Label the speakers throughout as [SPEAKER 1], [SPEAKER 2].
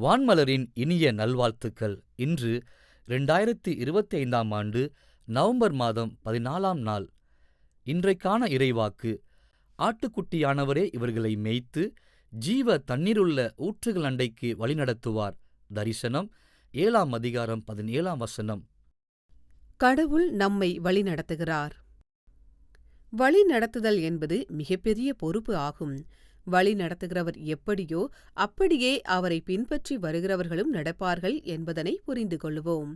[SPEAKER 1] வான்மலரின் இனிய நல்வாழ்த்துக்கள். இன்று ரெண்டாயிரத்தி இருபத்தி ஐந்தாம் ஆண்டு நவம்பர் மாதம் பதினாலாம் நாள். இன்றைக்கான இறைவாக்கு. ஆட்டுக்குட்டியானவரே இவர்களை மேய்த்து ஜீவ தண்ணீருள்ள ஊற்றுகள் அண்டைக்கு வழிநடத்துவார். தரிசனம் ஏழாம் அதிகாரம் பதினேழாம் வசனம்.
[SPEAKER 2] கடவுள் நம்மை வழிநடத்துகிறார். வழிநடத்துதல் என்பது மிகப்பெரிய பொறுப்பு ஆகும். வழி நடத்துகிறவர் எப்படியோ அப்படியே அவரை பின்பற்றி வருகிறவர்களும் நடப்பார்கள் என்பதனை புரிந்து கொள்வோம்.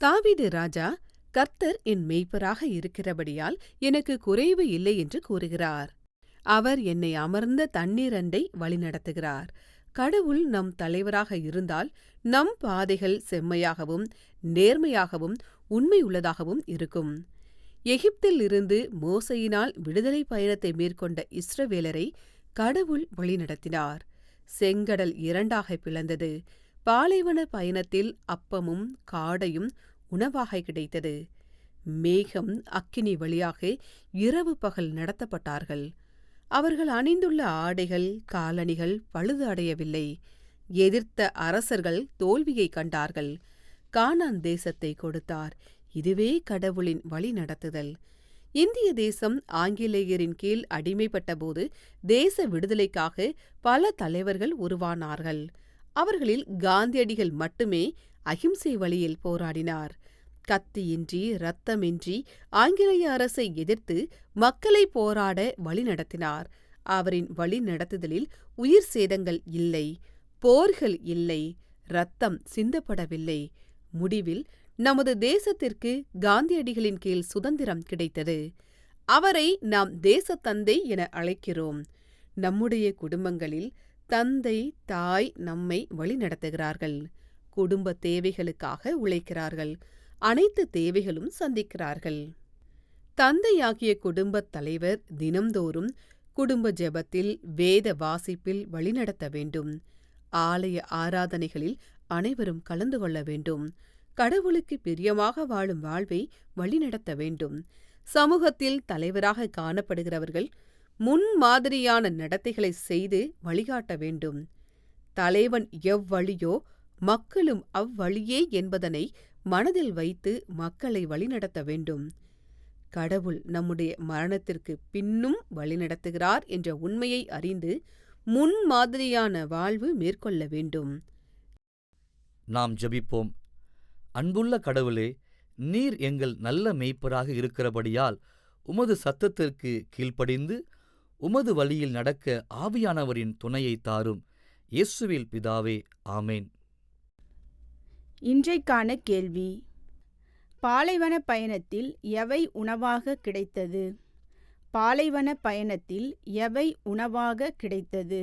[SPEAKER 2] தாவீது ராஜா கர்த்தர் என் மெய்ப்பராக இருக்கிறபடியால் எனக்கு குறைவு இல்லை என்று கூறுகிறார். அவர் என்னை அமர்ந்த தண்ணீரண்டை வழிநடத்துகிறார் கடவுள் நம் தலைவராக இருந்தால் நம் பாதைகள் செம்மையாகவும் நேர்மையாகவும் உண்மையுள்ளதாகவும் இருக்கும். எகிப்தில் இருந்து மோசையினால் விடுதலை பயணத்தை மேற்கொண்ட இஸ்ரவேலரை கடவுள் வழிநடத்தினார். செங்கடல் இரண்டாக பிளந்தது. பாலைவன பயணத்தில் அப்பமும் காடையும் உணவாக கிடைத்தது. மேகம் அக்கினி வழியாக இரவு பகல் நடத்தப்பட்டார்கள். அவர்கள் அணிந்துள்ள ஆடைகள் காலணிகள் பழுது அடையவில்லை. எதிர்த்த அரசர்கள் தோல்வியை கண்டார்கள். கானான் தேசத்தை கொடுத்தார். இதுவே கடவுளின் வழி நடத்துதல் இந்திய தேசம் ஆங்கிலேயரின் கீழ் அடிமைப்பட்டபோது தேச விடுதலைக்காக பல தலைவர்கள் உருவானார்கள். அவர்களில் காந்தியடிகள் மட்டுமே அகிம்சை வழியில் போராடினார். கத்தியின்றி இரத்தமின்றி ஆங்கிலேய அரசை எதிர்த்து மக்களை போராட வழிநடத்தினார் அவரின் வழி நடத்துதலில் உயிர் சேதங்கள் இல்லை போர்கள் இல்லை இரத்தம் சிந்தப்படவில்லை. முடிவில் நமது தேசத்திற்கு காந்தியடிகளின் கீழ் சுதந்திரம் கிடைத்தது. அவரை நாம் தேசத்தந்தை என அழைக்கிறோம். நம்முடைய குடும்பங்களில் தந்தை தாய் நம்மை வழிநடத்துகிறார்கள். குடும்ப தேவைகளுக்காக உழைக்கிறார்கள். அனைத்து தேவைகளும் சந்திக்கிறார்கள். தந்தையாகிய குடும்பத் தலைவர் தினம்தோறும் குடும்ப ஜெபத்தில் வேத வாசிப்பில் வழிநடத்த வேண்டும். ஆலய ஆராதனைகளில் அனைவரும் கலந்து கொள்ள வேண்டும். கடவுளுக்கு பிரியமாக வாழும் வாழ்வை வழிநடத்த வேண்டும். சமூகத்தில் தலைவராக காணப்படுகிறவர்கள் முன்மாதிரியான நடத்தைகளை செய்து வழிகாட்ட வேண்டும். தலைவன் எவ்வழியோ மக்களும் அவ்வழியே என்பதனை மனதில் வைத்து மக்களை வழிநடத்த வேண்டும். கடவுள் நம்முடைய மரணத்திற்கு பின்னும் வழிநடத்துகிறார் என்ற உண்மையை அறிந்து முன்மாதிரியான வாழ்வு மேற்கொள்ள வேண்டும்.
[SPEAKER 1] நாம் ஜபிப்போம். அன்புள்ள கடவுளே நீர் எங்கள் நல்ல மெய்ப்பராக இருக்கிறபடியால் உமது சத்தத்திற்கு கீழ்ப்படிந்து உமது வழியில் நடக்க ஆவியானவரின் துணையை தாரும். இயேசுவில் பிதாவே ஆமேன்.
[SPEAKER 3] இன்றைக்கான கேள்வி பாலைவன பயணத்தில் எவை உணவாக கிடைத்தது? பாலைவன பயணத்தில் எவை உணவாக கிடைத்தது?